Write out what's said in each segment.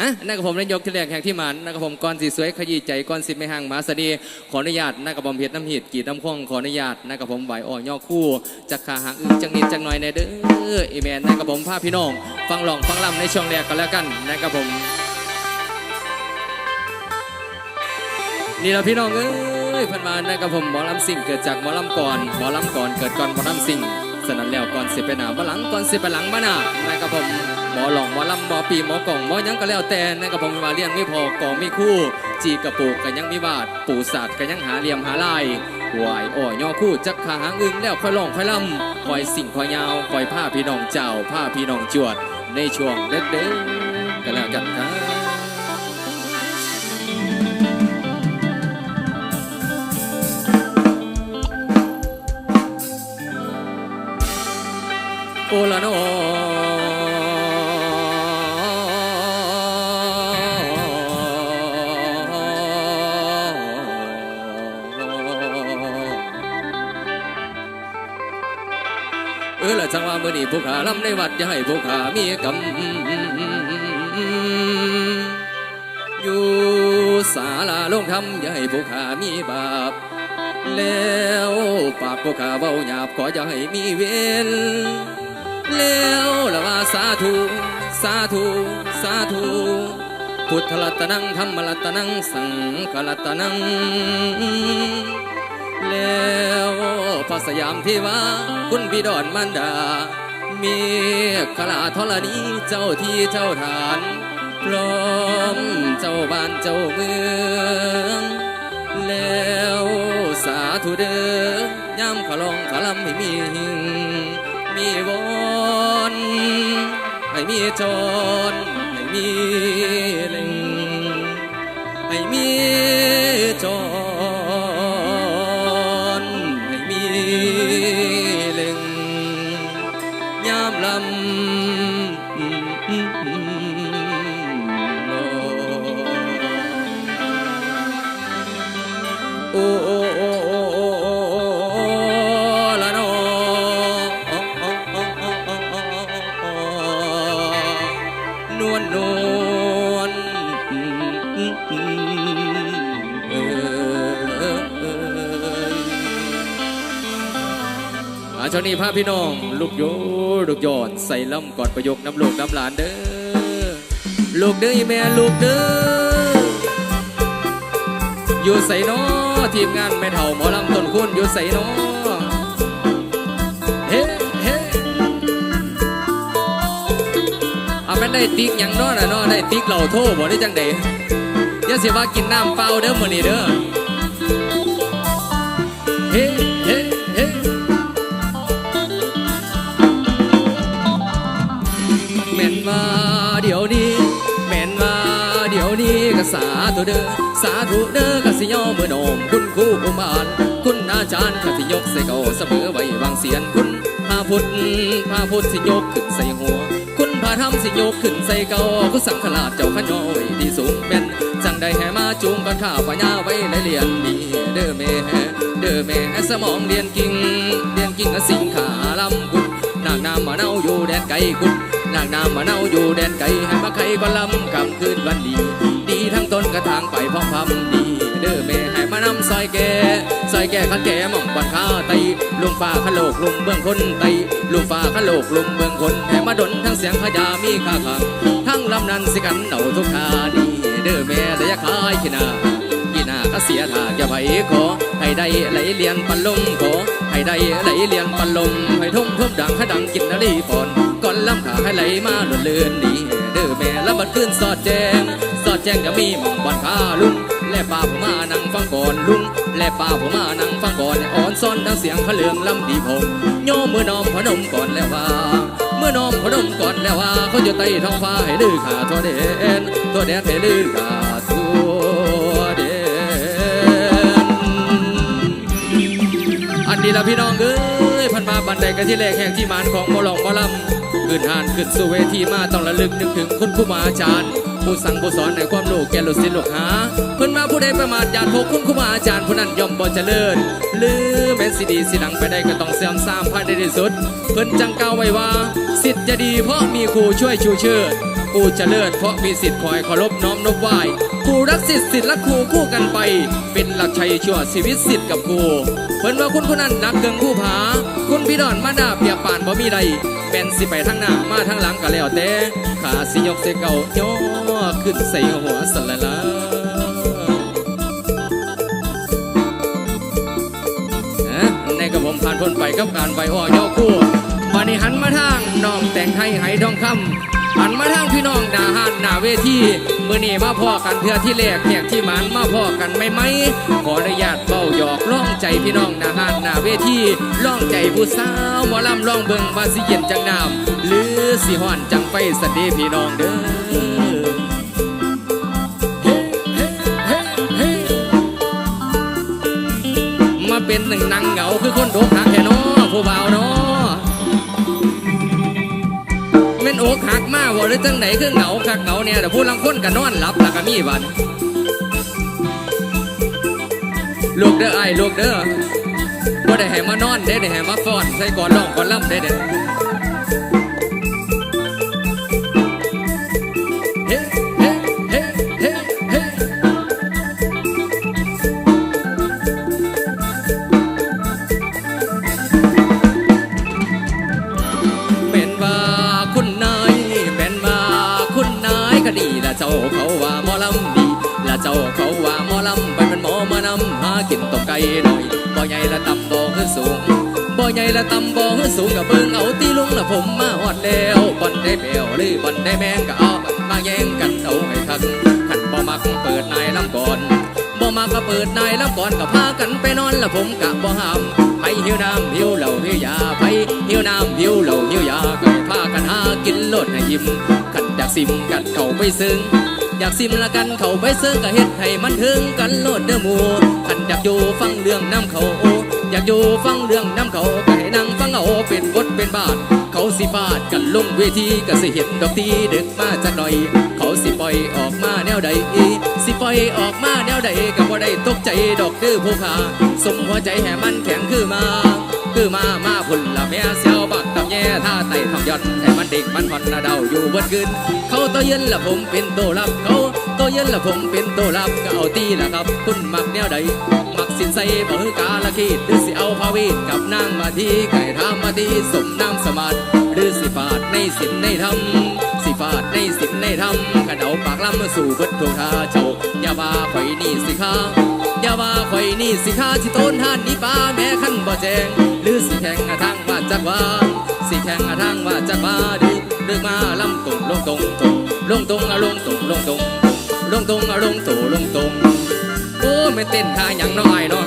อะนักกับผมนายกที่แรกแห่งที่มันนักกับผมก่อนสีสวยขยี้ใจก่อนสิไม่ห่างหมาสนีขออนุญาตนักกับผมเพชรน้ำหีดกีดน้ำข้องขออนุญาตนักกับผมไหวอ่อนย่อคู่จักขาหางอึ้งจังนิดจังหน่อยในเด้อเอเมนนักกับผมพาพี่น้อง ฟังหลองฟังลำในช่วงแรกกันแล้วกันนักกับผมนี่เราพี่น้องเอ้ยพันมานะครับผมหมอลำสิ่งเกิดจากหมอลำก่อนหมอลำก่อนเกิดก่อนหมอลำสิ่ง สนั่นแล้วก่อนสิไปหน้าบ่หลังก่อนสิไปหลังมาหนานะครับผมหมอหลองหมอลำหมอปีหมอกล่องหมอยังก็แล้วแต่นะครับผมมาเรียนไม่พอกองไม่คู่ จีกระปูกกันยังมีบาดปูศาสตร์กันยังหาเหลี่ยมหาลายหวายอ่อย่อคู่จักขาหางอึงแล้วค่อยลองค่อยลำคอยสิ่งคอยยาวคอยผ้าพี่น้องเจ้าผ้าพี่น้องจวด ในช่วงเด็กๆกันแล้วกันครับ โอละนอเออละจังว่ามื่อนี้ผู้ขาลำในวัดจะให้ผู้ขามีกำอยู่ศาลาลงธรรมอย่าให้ผู้ขามีบาปแล้วปากพวกข้าเบาหยาบขออย่าให้มีเวร แล้วละว่าสาธุสาธุสาธุพุทธรัตนังธรรมรัตนังสังฆรัตนัง แล้วพระสยามเทวาคุณบิดอนมันดา มีขลาธรณีเจ้าที่เจ้าฐานพร้อมเจ้าบ้านเจ้าเมือง แล้วสาธุเด้อย่ำขลองขลำให้มีหิง มีวนให้มีจอนให้มีเล็งให้มีานี้พาพี่น้อง ลูกโยลูกยอด ใส่ล่ำกอดประโยคน้ำลูกน้ำหลานเด้อลูกเด้อแม่ลูกเด้ออยู่ใส่นอทีมงานแม่เฒ่าหมอลำต้นคุณอยู่ใส่นอเฮ้เฮ้เอาแม่นได้ติ๊กยังเนอน่ะเนอได้ติ๊กเหล่าโทบ่ได้จังไดอย่าเสียว่ากินน้ำเปล่าเด้อมื้อนี้เด้อเฮ้ ธุเด้อสาธุเด้อกสิยอมือโนมคุณครูผู้มานคุณอาจารย์กสิยกใส่เก่าเสมอไว้วางเสียนคุณพาพุทธพาพุทธสิยกขึ้นใส่หัว คุณพาธรรมสิยกขึ้นใส่เก่าคุณสังขลาดเจ้าขยอไว้ที่สูงแม่นจังได้แห่มาจูงกันข้าปัญญาไว้ในเรียนดีเด้อแม่เด้อแม่สมองเรียนกิ่งเรียนกิ่งก็สิงขาลำกุดนางน้ำมาเน่าอยู่แดนไกลกุด นางน้ำมาเน่าอยู่แดนไกลให้มาใครก็ลำคำคืนวันดี ดีทั้งต้นกระทางไปพร้อมพำดีเด้อแม่ให้มานำซอยแก่ซอยแก่ขันแก่หม่องปันข้าไตลุงฟ้าขะโลกลุงเบื้องคนไตลุงฟ้าขะโลกลุงเบื้องคนให้มาดนทั้งเสียงพญามีค่าขังทั้งลำนั้นสิกันเอาทุกคาดีเด้อแม่ระยะคายขี้นาขี้นาก็เสียทากอย่าไปขอให้ได้ไหลเลียนปันลมขอให้ได้ไหลเลียนปันลมให้ทุ่มทุบดังให้ดังกินนาลีฝน ก่อนลำขาให้ไหลมาหล่นเลือนดีเด้อแม่ล้วบัดขึ้นสอดแจง สอดแจงก็มีหม่องบอนข้าลุงและป้าผมมานั่งฟังก่อนลุงและป้าผมมานั่งฟังก่อนอ่อนซ้อนทั้งเสียงขะเลืองลำดีผมโยมเมื่อนอมพนมก่อนแล้วว่า เมื่อนอมพนมก่อนแล้วว่าเขาอยู่ใต้ท้องฟ้าให้ลือขาทัวแดนทัวแดนให้ลือขาทัวแดนอันนี้ละพี่น้องเอ้ยพันมาบันไดกันที่แรกแห่งที่มานของมอลองมอลำ ขึ้นหานขึ้นสู่เวทีมาต้องระลึกนึกถึงคุณครูบาอาจารย์ ผู้สั่งผู้สอนในความรู้แก่ลูกศิษย์ลูกหาเพิ่นมาผู้ใดประมาทญาติพกคุณครูบาอาจารย์ผู้นั้นย่อมบ่เจริญหรือแม้นสิดีสิหลังไปได้ก็ต้องเสื่อมสามภายในที่สุด เพิ่นจังกล่าวไว้ว่าสิทธิ์จะดีเพราะมีครูช่วยชูเชิดผู้เจริญเพราะมีสิทธิ์คอยเคารพน้อมนบไหว้ผู้รักสิทธิ์สิทธิ์รักครูคู่กันไป เป็นหลักชัยชั่วชีวิตสิทธิ์กับครูเพิ่นว่าคุณคนนั้นนักเกิงผู้ผาคุณพี่ดอนมาดาเปียป่านบ่มีใด เป็นสิไปทั้งหน้ามาทั้งหลังก็แล้วแต่ขาสิยกเสเก่าย่อขึ้นใส่หัวสละละในกระผมผ่านพ้นไปกับการใบอ้อยอกู้วันนี้หันมาทางน้องแต่งไทยไหทองคำ หันมาทางพี่น้องดาหานหน้าเวทีมื่อนี้มาพ่อกันเพื่อที่แรกแขกที่มันมาพ่อกันไม่ไหมขออนุญาตเบ้าหยอกล่องใจพี่น้องดาหานหน้าเวทีล่องใจผู้สาวหมอลำล่องเบิงว่าสิเย็นจังน้ำหรือสิห่อนจังไฟสเดพี่น้องเด้อเฮเฮเฮเฮมาเป็นหนึ่งนางเหงาคือคนโดกหักแค่น้อผู้บ่าวเนอ อกหักมาบ่หรือจังไหนคือเหงาคักเหงาเนี่ยแต่ผู้ลังคนก็นอนหลับแล้วก็มีบันลูกเด้อไอ้ลูกเด้อบ่ได้ให้มานอนเด้ได้ให้มาฟ้อนใส่ก่อนร้องก่อนล่ำเด้เด้ กินตกไก่หน่อยบ่ใหญ่ละต่ำบ่ขึ้นสูงบ่ใหญ่ละต่ำบ่ขึ้นสูงกับเบิ่งเอาตีลุงละผมมาหอดแล้วบ่นได้เปวหรือบ่นได้แมงก็เอามาแย่งกันเอาให้คักขันบ่มักเปิดนายลำก่อนบ่มาก็เปิดนายล้วก่อนก็พากันไปนอนล้วผมกะบ่ห้ามไปหิวน้ำหิวเหล้าหิวยาไปหิวน้ำหิวเหล้าหิวยาก็พากันหากินโลดให้ยิ้มกันอยากซิมกันเข้าไปซึ้ง อยากซิมละกันเข้าไปซึ้งก็เฮ็ดให้มันถึงกันโลดเด้อหมูขันอยากอยู่ฟังเรื่องน้ำเขาโออยากอยู่ฟังเรื่องน้ำเขาก็ให้นั่งฟังเอาเป็นบทเป็นบาท เขาสิฟาดกันลงเวทีก็สิเห็นดอกตีดึกมาจักหน่อย เขาสิปล่อยออกมาแนวใดสิปล่อยออกมาแนวใดก็บ่ได้ตกใจดอกเด้อผู้ขาสมหัวใจให้มันแข็งคือมา คือมามาพุ่นละแม่เสียว แย่ท่าไต่ทองยอนให้มันเด็กมันผ่อนนาเดาอยู่เบนคืนเขาตัวเย็นละผมเป็นตัวรับเขาตัวเย็นละผมเป็นตัวรับก็เอาตีละครับ คุณมักแนวใดมักสินใส่บ่ฮือกาละขีดหรือสิเอาพาวีกับนางมาทีไก่ทำมาทีสมน้ำสมาดหรือสิฟาดในสินในธรรมสิฟาดในสินในธรรมขันเอาปากล้ำมาสู่เบิดทวงทาเจ้าอย่าว่าข่อยนี่สิค้า อย่าว่าข่อยนี่สิค้าสิต้นทานนี่ป้าแม่ขั้นบ่แจง หรือสิแข่งทางว่าจักว่า สิแข่งทางว่าจักว่าดึกดึกมาลำตรงลงตรงตรงลงตรงลงตรงลงตรงลงตรงลงตรงลงตรงโอ้ไม่เต้นท่าหยังน้อยเนาะ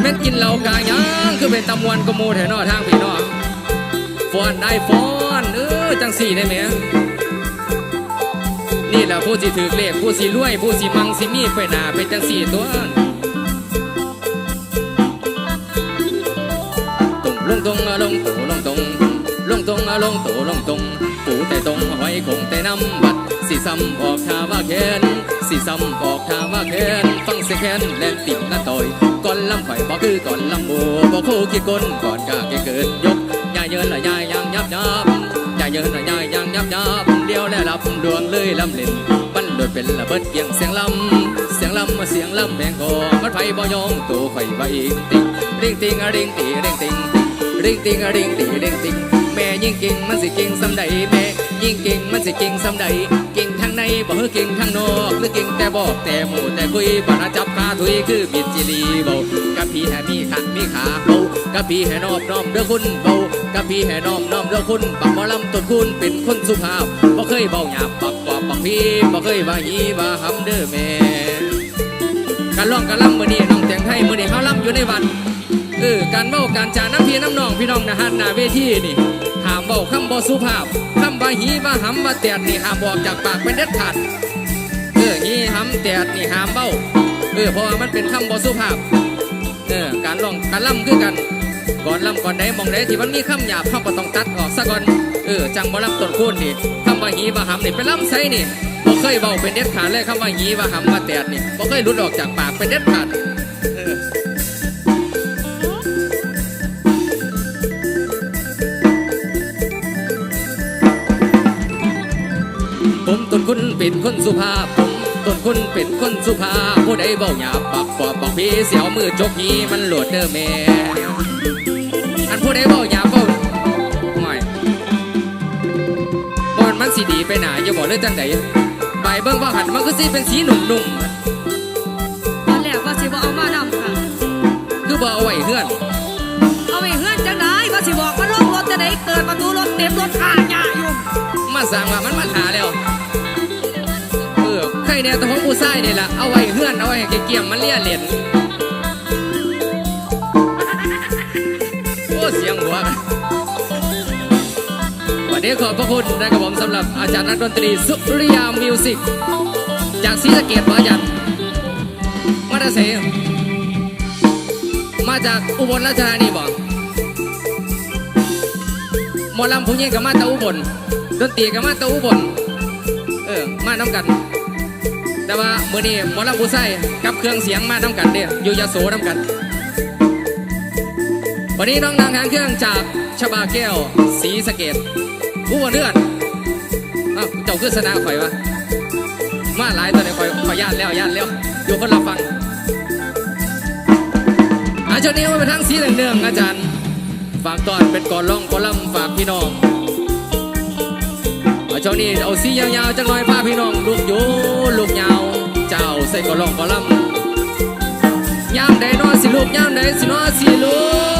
แม่กินเหล้ากาหยังคือเป็นตำมวนกบหมูแถนอทางพี่น้องฟอนได้ฟอนเออจังสี่ได้ไหม นี่แหละผู้สิถือเลขผู้สิรวย ผู้สิมังสิมีไปหนาเป็นจังสี่ตัวตรงลงตรงลงตูลงตรงลงตรงลงตูลงตรงปู่แต่ตรงหอยคงแต่น้ำบัดสิซ้ำออกทาว่าแขนสิซ้ำออกทาว่าแขนฟังเสียงแขนแลนติ่งหน้าต่อยก่อนลำไข่บ่คือก่อนลำโบบ่คู่คิดก้นก่อนกาแกเกินยกยายเยินละยายยังยับยับ ยายเยินละยายยังยับยับเลี้ยวและรับดวงเลยลำล่นบันโดดเป็นระเบิดเกียงเสียงลำเสียงลำเสียงลำแบงกอมันไฟบ่ยองตัวไฟไฟติงริงติงริงตีริงติงริงติงริงตีริงติงแม่ยิ่งก่งมันสิก่งสำใดแม่ยิ่งก่งมันสิก่งสำใดก่งทางในบ่เฮอก่งทางนอกหรือก่งแต่บอกแต่หมู่แต่คุยบ่น่าจับขาถุยคือบิดจิลีเบากับพี่แห่มีขันมีขาเบากับพี่แห่นอบน้อมเด้อคุณเบา กับพี่ให้น้อมน้อมเด้อคุณปักหมอลำต้นคุณเป็นคนสุภาพบ่เคยเบาหยาบปักกว่าปักพี่บ่เคยว่าหีว่าหำเด้อแม่การร้องการล่ำมื้อนี้น้องแต่งไทยมื้อนี้เฮาล่ำอยู่ในวัดเออการเว้าการจาน้ำพี่น้ำน้องพี่น้องนะฮันหน้าเวทีนี่หามเว้าคำบ่สุภาพคำว่าหีว่าหำว่าแตดนี่ห้ามบอกจากปากเป็นเด็ดขาดเออหีหำแตดนี่ห้ามเว้าเออเพราะว่ามันเป็นคำบ่สุภาพเออการร้องการล่ำคือกัน ก่อนล่ำก่อนใดมองใดที่มันมีคำหยาบเข้าก็ต้องตัดออกซะก่อนเออจังบ่ล่ำต้นคูนนี่คำว่าหีว่าหำนี่เป็นล่ำไซนี่บ่เคยเบาเป็นเด็ดขาดเลยคำว่าหีว่าหำว่าแตดนี่บ่เคยหลุดออกจากปากเป็นเด็ดขาดเออเป็นคนสุภาพผมต้นคุณเป็นคนสุภาพผู้ใดเบาหยาบปักปอบบอกพี่เสียวมือจกฮีมันโหลดเด้อแม่อัน ผู้ใดเบาหยาบเบาไม่บอนมันสีดีไปหนาอย่าบอกเลยจังใดใบเบิ้งว่าหันมันก็สิเป็นสีหนุ่มตอนแรกว่าสิบ่เอามานำค่ะๆคือบ่เอาไว้เฮือน เอาไปเฮือนจังไดว่าสิบอกว่าลงรถจะได้เกิดประตูรถเต็มรถข้างหญ้าอยู่ มาสั่งว่ามันมาหาแล้วเออใครเนี่ยแต่ของผู้ชายนี่ล่ะเอาไว้เฮือนเอาไว้ให้เกี่ยมๆมันเลี่ยเหรียญ เสียงหัว วันนี้ขอบพระคุณนะครับผมสำหรับอาจารย์นักดนตรีสุริยามิวสิก จากศรีสะเกดพอายันมาตาเสมาจากอุบลราชธานีบอกหมอลำผู้หญิงกับมาตาอุบลดนตรีกับมาตาอุบลเออมาน้ำกัน แต่ว่าเมื่อนี้หมอลำผู้ใส่กับเครื่องเสียงมาน้ำกันเด้ออยู่ยาโสน้ำกัน วันนี้น้องนางหางเครื่องจากชบาแก้วศรีสะเกดผู้ว่าเลือดอ้าวเจ้าคือสนาข่อยวะมาหลายตอนนี้ข่อยข่อยานแล้วยานแล้วอยู่คนละฟัง อาช่วงนี้มาไปทางสีเหลืองๆอาจารย์ฝากตอนเป็นก่อนล่องก่อนล่ำฝากพี่น้องอาช่วงนี้เอาสียาวๆจังหน่อยพาพี่น้องลูกโยลูกยาว เจ้าใส่ก่อนล่องก่อนล่ำยามใดนอนสิลูกยามใดสินอสิลูก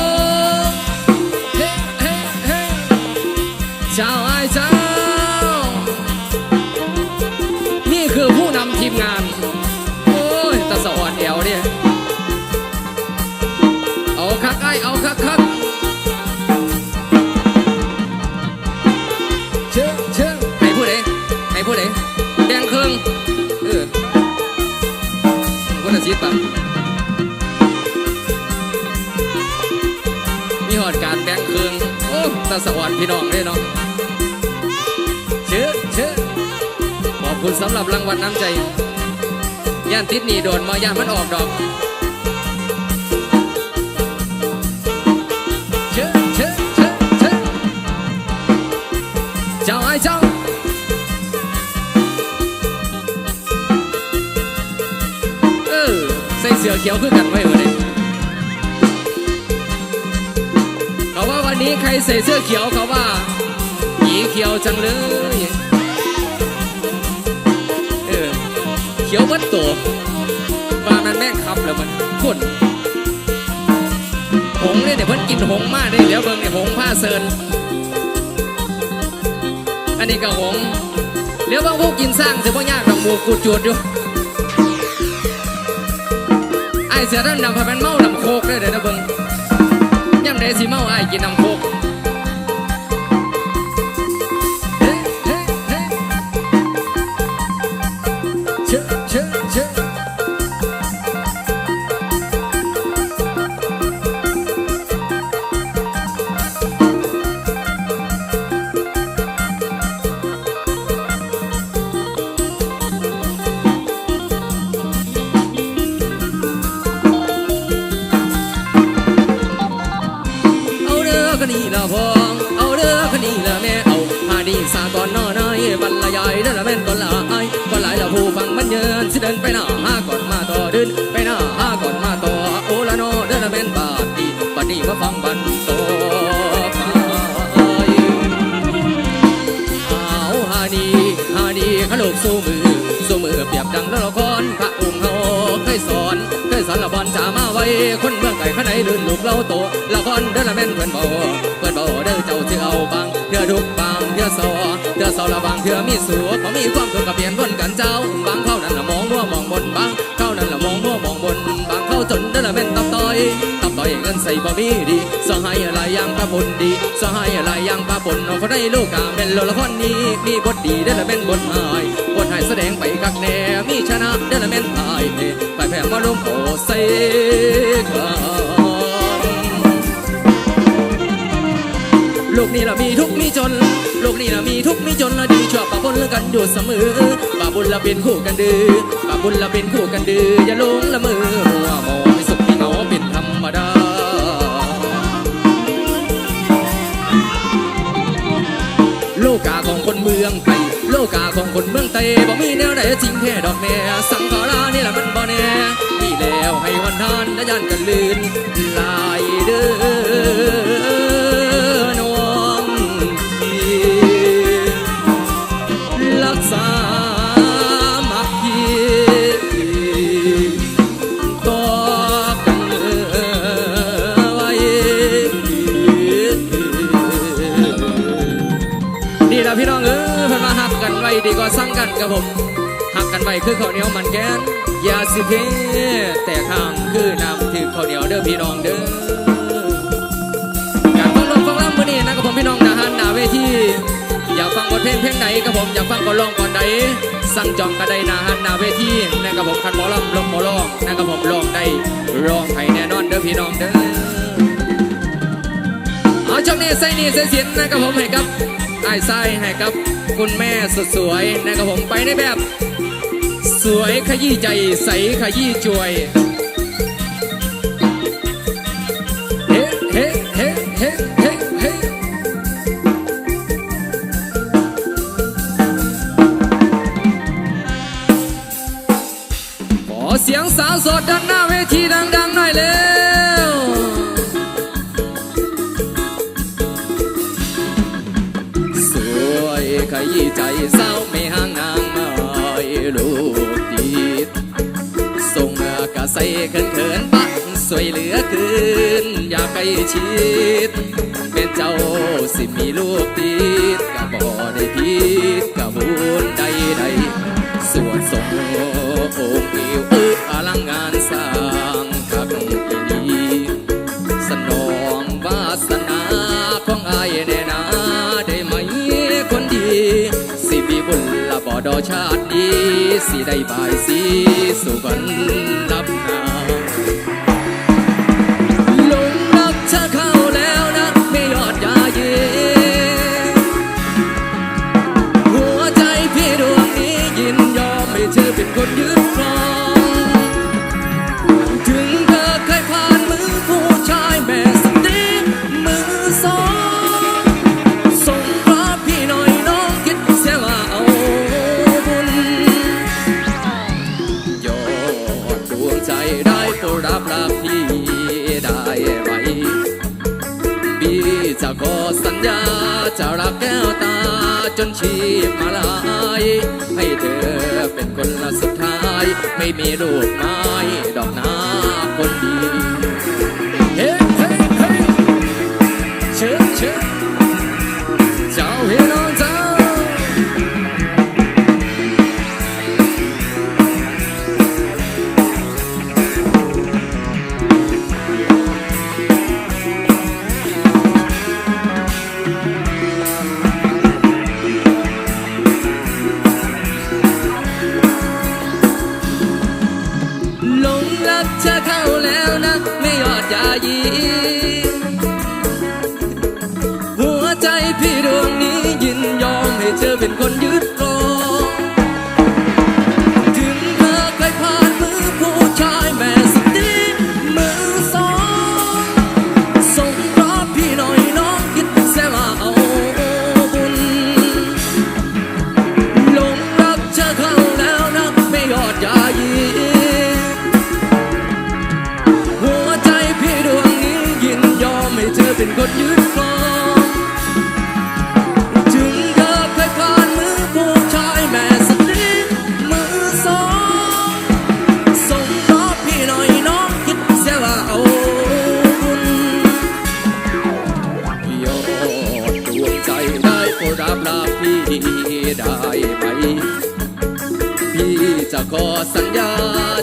ตะสะอ่อนพี่น้องเลยเนาะเชื่อเชื่อขอบคุณสำหรับรางวัลน้ำใจ ย่านติดหนีโดนมาย่านมันออกดอกเชื่อเชื่อเชื่อเชื่อเจ้าไอ้เจ้าเออใส่เสื้อเขียวคือกันไว้ นี่ใครใส่เสื้อเขียวเขาว่าหยีเขียวจังเลยเออเขียวเบัดตัวปลามันแม่งคับแล้วมันคนหงเนี่ยเดี๋ยวเพิ่นกินหงมากเลยเดี๋ยวเบิ่งเนี่ยหงผ้าเซินอันนี้ก็หงเดี๋ยวบางพวกกินสร้างจะพ่ยากดอกมูกูดจวดอยู่ไอเสือดำดำพาเป็นเมาดำโคกเลยเดี๋ยวนะเบิ่ง ย่ำใดสิเมาไอ้กินน้ำโคก คนเมืองไก่ข้างในลื่นลูกเล่าโตละครเด้อละแม่นเพื่อนเบาเพื่อนเบาเด้อเจ้าเชื่อเอาบางเถื่อดุกบางเถื่อสอเถื่อสอละบางเถื่อมีสัวเขามีความสุขกับเปลี่ยนวนกันเจ้าบางเข้านั่นละมองมัวมองบนบางเข้านั่นละมองมัวมองบนบางเข้าจนเด้อละแม่นตับต่อยตับต่อยเงินใส่บ่มีดีสหายอะไรย่างพระบุญดีสหายอะไรย่างพระบุญเอาเขาได้ลูกกาเป็นโลละคนนี้มีบทดีเด้อละแม่นบทหายบทหายแสดงไป กักแน่มีชนะเดลเมนตายเน่ไปแผ่มาลมโอเซกันลูกนี่ละมีทุกมีจนลูกนี่ละมีทุกมีจนละดีชอบปะปนกันอยู่เสมอปะบุญละเป็นคู่กันดื้อปะบุญละเป็นคู่กันดื้ออย่าลงละมือมัวมอาของคนเมืองไทยโอกาของคนเมืองไทยบ่มีแนวไหนจริงแท้ดอกแม่สังขารานี่แหละมันบ่แน่ที่แล้วให้วันทานและย่านกันลืนลายเด้อ ครับผมหักกันไว้คือข้าวเหนียวมันแกนยาสิเพแต่ข้างคือน้ำถือข้าวเหนียวเด้อพี่น้องเด้อการฟังลมฟังล่ำมื้อนี้นะครับผมพี่น้องนะฮันหนาเวทีอยากฟังบทเพลงเพลงไหนครับผมอยากฟังก่อนรองก่อนใดสั่งจองกันได้นาฮันนาเวทีนะครับผมคันหมอลำลงหมอร้องนะครับผมร้องได้รองให้แน่นอนเด้อพี่น้องเด้อเอาช่วงนี้ใส่นี่ใส่เสียงนะครับผมให้กับไอ้ายไส้ให้กับ คุณแม่สุดสวยนะครับผมไปในแบบ สวยขยี้ใจใสขยี้จวยเฮ้เฮ้เฮ้เฮ้เฮ้เฮ้ขอเสียงสาวสดด้านหน้าเวทีดังๆหน่อยเร็ว ชิดเป็นเจ้าสิมีลูกติดกะบ่ได้ผิดกะบุญใดใดๆส่วนทรงองค์อิวอึอลังงานสร้างคักอีนีสนองวาสนาของอายแน่นาได้ไหมคนดี สิมีบุญละบ่ดอชาตินี้สิได้บายสีสู่กันนับหนา จนชีพมาลายให้เธอเป็นคนละสุดท้าย ไม่มีลูกไม้ดอกนาคนดีเฮ้เฮ้เฮ้เชิญเชิญ เธอเป็นคนยึดรอถึงเธอเคยผ่านมือผู้ชายแม่สตรีมือสองส่งรับพี่หน่อยน้องคิดเสียว่าเอาบุญหลงรักเธอเข้าแล้วนะไม่ยอดยายีหัวใจพี่ดวงนี้ยินยอมให้เธอเป็นคน สัญญา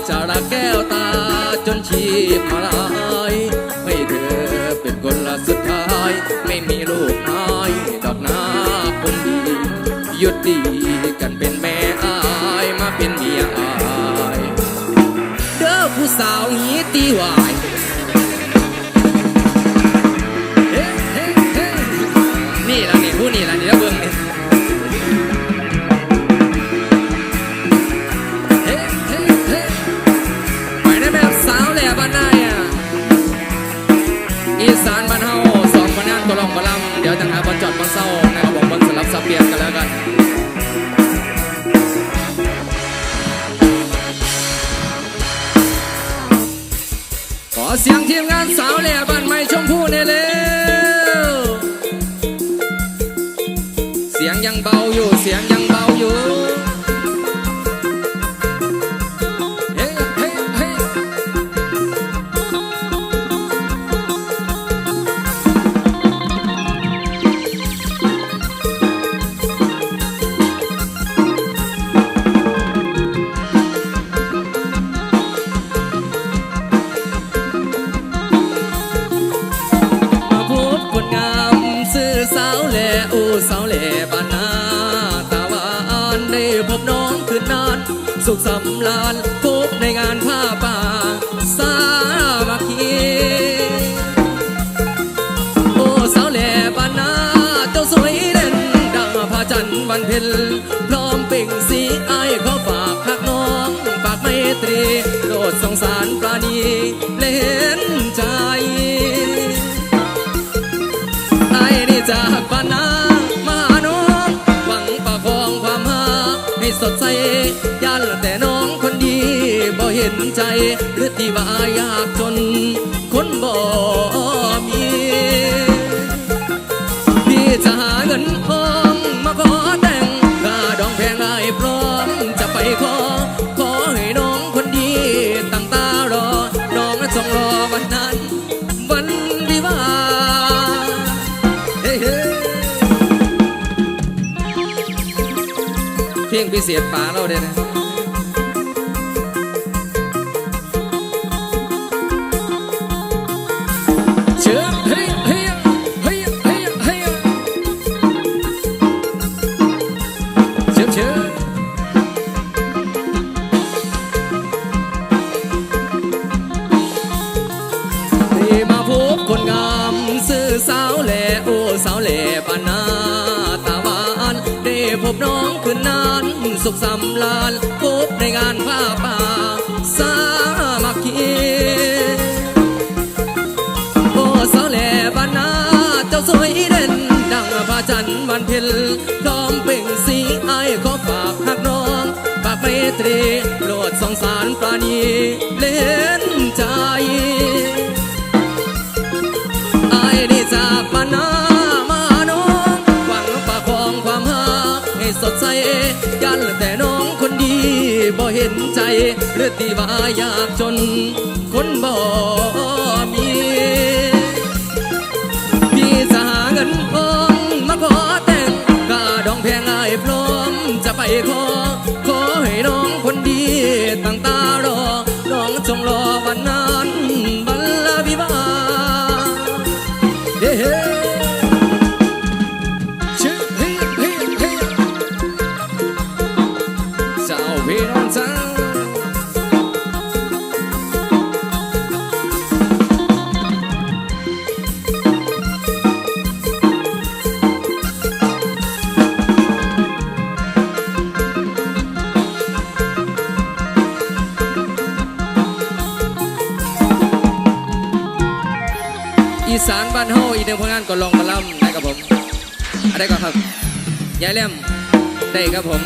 จะรักแก้วตาจนชีพมาลายให้เธอเป็นคนละสุดท้าย ไม่มีลูกน้อยดอกนาคนดีหยุดดีกันเป็นแม่อายมาเป็นเมียอาย เด้อผู้สาวหีตีวาย ขสำราญพบในงานผ้าป่าสามัคคีโอ้สาวแหล่บ้านนาเจ้าสวยเด่นดังพระจันทร์วันเพ็ญพร้อมเป่งสีไอ้ขอฝากหักน้องฝากไม่ตรีโปรดสงสารปราณีเล่น นใจหรือที่ว่ายากจน คนบ่มี พี่จะหาเงินทองมาขอแต่งค่าดองแพงไอ้พร้อมจะไปขอ ขอให้น้องคนดีตั้งตารอ น้องจงรอวันนั้น วันวิวาเฮ้เฮ้เพลงพิเศษป่าเราเด้นะ ตรีโปรดสงสารปราณีเล่นใจไอ้นี่จากบ้านามาน้องหวังประคองความหาให้สดใสยันแต่น้องคนดีบ่เห็นใจหรือที่ว่ายากจน คนบ่มีพี่จะหาเงินทองมาขอแต่งค่าดองแพงไอ้พร้อมจะไปขอขอให้น้องคนดี ตั้งตารอน้องจงรอวันนั้น อีกหนึ่งผลงานก็ลองมาล่ำได้ครับผมอะไรก็ครับยายเล่มได้ครับผม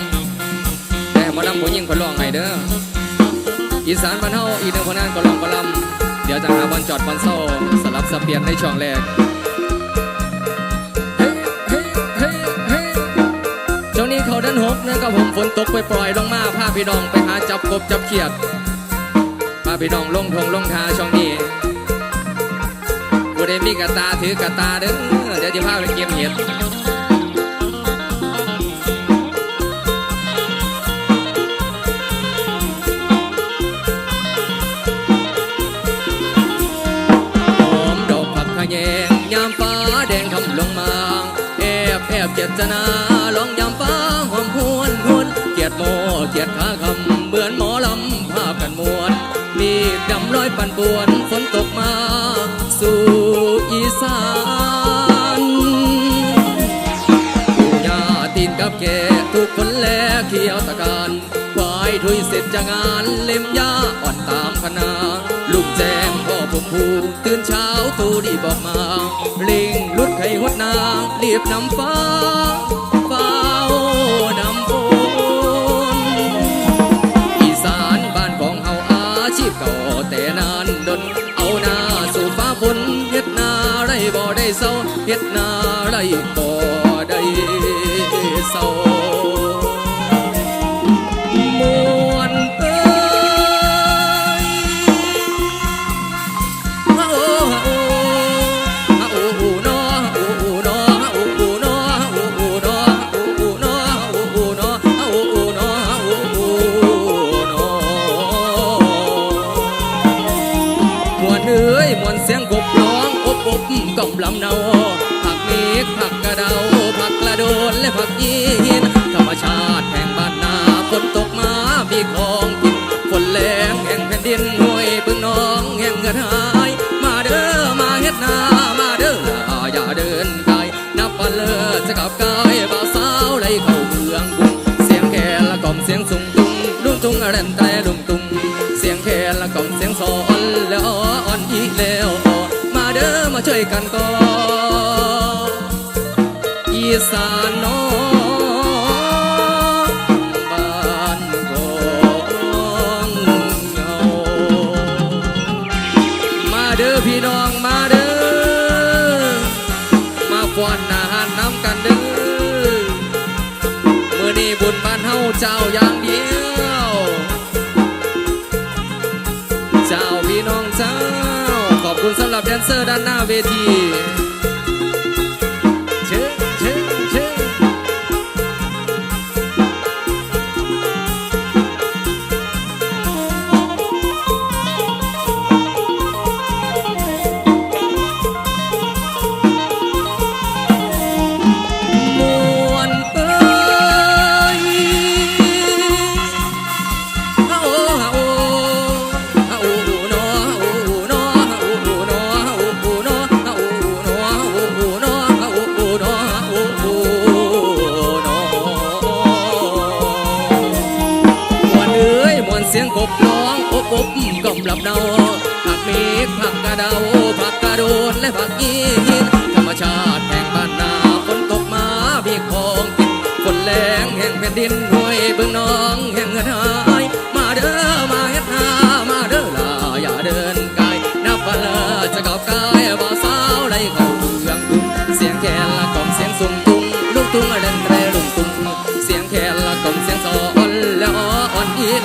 แต่มาล่ำผู้ยิ่งคนร้องให้เด้ออีสานบ้านเฮาอีกหนึ่งผลงานก็ลองมาล่ำเดี๋ยวจะหาบอลจอดบอลเศร้าสลับสเปลียนในช่วงแรกเฮ้เฮ้เฮ้เฮ้ยช่วงนี้เขาดินหกนะครับผมฝนตกไปปล่อยลงมาพาพี่น้องไปหาจับกบจับเขียดพาพี่น้องลงทงลงทาช่วงนี้ กูได้มีกระตาถือกระตาเด้อเดี๋ยวจะพาไปเก็บเห็ดหอมดอกผักขะแยงยามฟ้าแดงทำลงมาแอบแอบเจนาลองยามฟ้าหอมหวนหวนเกียดโมเกียดขาคำเหมือนหมอลำภาพกันมวนมีดำร้อยปันปวนฝนตกมา สู่อีสานปู่ย่าตีนกับแกทุกคนแลเขียวตะการควายถุยเสร็จจากงานเล่มยาอ่อนตามคณาลูกแจงพ่อผมผูตื่นเช้าตูดีบอกมาลิงลุดไข่หดนางเรียบนำฟ้า เฮ็ดนาไรก็ได้เศร้า ลุงตุงแรนแต่ลุงตุงเสียงแคนละกล่อมเสียงสอนแล้วอ่อนอีกแล้วอ่อมาเด้อมาช่วยกันก่อนอีสานน้องบ้านของเงามาเด้อพี่น้องมาเด้อมาฟ้อนอาหารน้ำกันเด้อเมื่อนี้บุญบ้านเฮาเจ้า ดนเซอร์ด้านหน้าเวที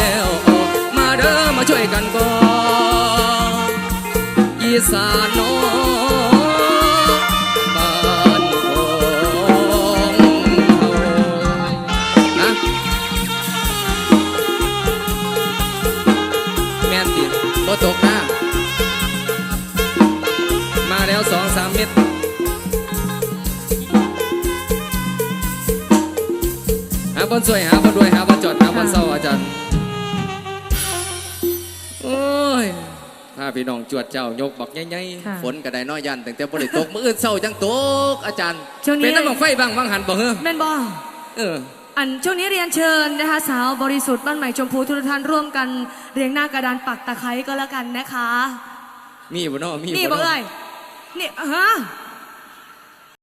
แล้วออมาเด้อมาช่วยกันก่อนอีสานน้องบ้านของเฮานะแม่นติบ่ตกนะมาแล้วสองสามเม็ดหาบนสวยหาบนรวยหาบนจอดหาบนเศร้าอาจารย์าพี่น้องจวดเจ้ายกบักใหญ่ค่ะๆฝนก็ได้น้อยยันตั้งแต่บ่ได้ตกมื้ออื่นเศร้าจังตกอาจารย์ช่วงนี้เป็นน้ำบังไฟบ้างบางหันบ่เฮ้อแม่นบ่เอออันช่วงนี้เรียนเชิญนะคะสาวบริสุทธิ์บ้านใหม่ชมพูทุกท่านร่วมกันเรียงหน้ากระดานปักตะไคร้ก็แล้วกันนะคะ มีบ่เนาะมีนี่บ่บอกเลเนาะยนี่ฮะ